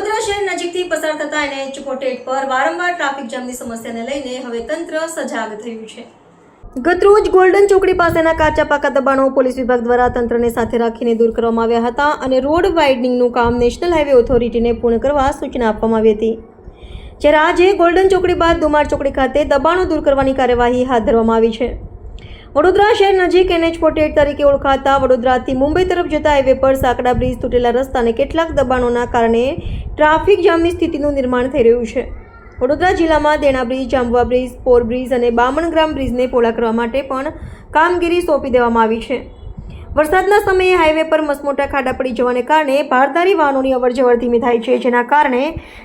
થતા NH forty પર વારંવાર ટ્રાફિક જામની સમસ્યાને લઈને હવે તંત્ર સજાગ થયું છે. ગતરોજ ગોલ્ડન ચોકડી પાસેના કાચા પાકા દબાણો પોલીસ વિભાગ દ્વારા તંત્રને સાથે રાખીને દૂર કરવામાં આવ્યા હતા અને રોડ વાઇડનિંગનું કામ નેશનલ હાઈવે ઓથોરિટીને પૂર્ણ કરવા સૂચના આપવામાં આવી હતી. જ્યારે આજે ગોલ્ડન ચોકડી બાદ દુમાર ચોકડી ખાતે દબાણો દૂર કરવાની કાર્યવાહી હાથ ધરવામાં આવી છે. વડોદરા શહેર નજીક એનએચ ફોર્ટી તરીકે ઓળખાતા વડોદરાથી મુંબઈ તરફ જતા હાઈવે પર સાંકડા બ્રિજ તૂટેલા રસ્તા અને કેટલાક દબાણોના કારણે ટ્રાફિક જામની સ્થિતિનું નિર્માણ થઈ રહ્યું છે. વડોદરા જિલ્લામાં Dena bridge Jambua bridge Por bridge અને બામણગ્રામ બ્રિજને પોળા કરવા માટે પણ કામગીરી સોંપી દેવામાં આવી છે. વરસાદના સમયે હાઈવે પર મસમોટા ખાડા પડી જવાને કારણે ભારદારી વાહનોની અવરજવર ધીમી થાય છે, જેના કારણે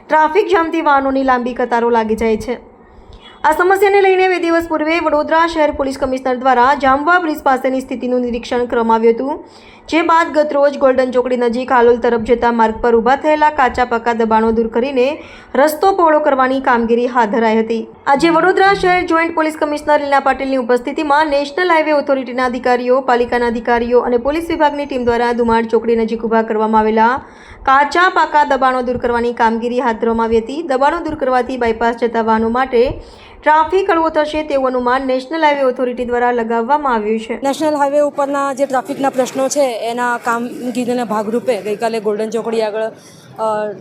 ટ્રાફિક જામથી વાહનોની લાંબી કતારો લાગી જાય છે. આ સમસ્યાને લઈને બે દિવસ પૂર્વે વડોદરા શહેર પોલીસ કમિશનર દ્વારા જામવા બ્રિજ પાસેની સ્થિતિનું નિરીક્ષણ કરવામાં આવ્યું હતું, જે બાદ ગતરોજ ગોલ્ડન ચોકડી નજીક હાલોલ તરફ જતા માર્ગ પર ઊભા થયેલા કાચા પાકા દબાણો દૂર કરીને રસ્તો પહોળો કરવાની કામગીરી હાથ ધરાઈ હતી. આજે વડોદરા શહેર જોઈન્ટ પોલીસ કમિશનર લીના પાટીલની ઉપસ્થિતિમાં નેશનલ હાઈવે ઓથોરિટીના અધિકારીઓ, પાલિકાના અધિકારીઓ અને પોલીસ વિભાગની ટીમ દ્વારા ધુમાડ ચોકડી નજીક ઊભા કરવામાં આવેલા કાચા પાકા દબાણો દૂર કરવાની કામગીરી હાથ ધરવામાં આવી હતી. દબાણો દૂર કરવાથી બાયપાસ જતા વાહનો માટે ટ્રાફિક હળવો થશે તેવું અનુમાન નેશનલ હાઈવે ઓથોરિટી દ્વારા લગાવવામાં આવ્યું છે. નેશનલ હાઈવે ઉપરના જે ટ્રાફિકના પ્રશ્નો છે, એના કામગીરીના ભાગરૂપે ગઈકાલે ગોલ્ડન ચોકડી આગળ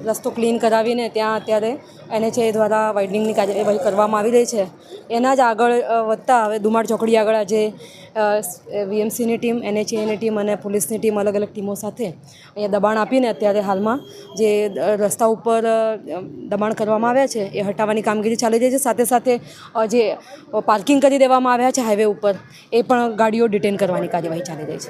રસ્તો ક્લીન કરાવીને ત્યાં અત્યારે એનએચએ દ્વારા વાઇડનિંગની કાર્યવાહી કરવામાં આવી રહી છે. એના જ આગળ વધતા હવે દુમાડ ચોકડી આગળ આજે વીએમસીની ટીમ, એનએચએની ટીમ અને પોલીસની ટીમ અલગ અલગ ટીમો સાથે અહીંયા દબાણ આપીને અત્યારે હાલમાં જે રસ્તા ઉપર દબાણ કરવામાં આવ્યા છે, એ હટાવવાની કામગીરી ચાલી રહી છે. સાથે સાથે જે પાર્કિંગ કરી દેવામાં આવ્યા છે હાઈવે ઉપર, એ પણ ગાડીઓ ડિટેન કરવાની કાર્યવાહી ચાલી રહી છે.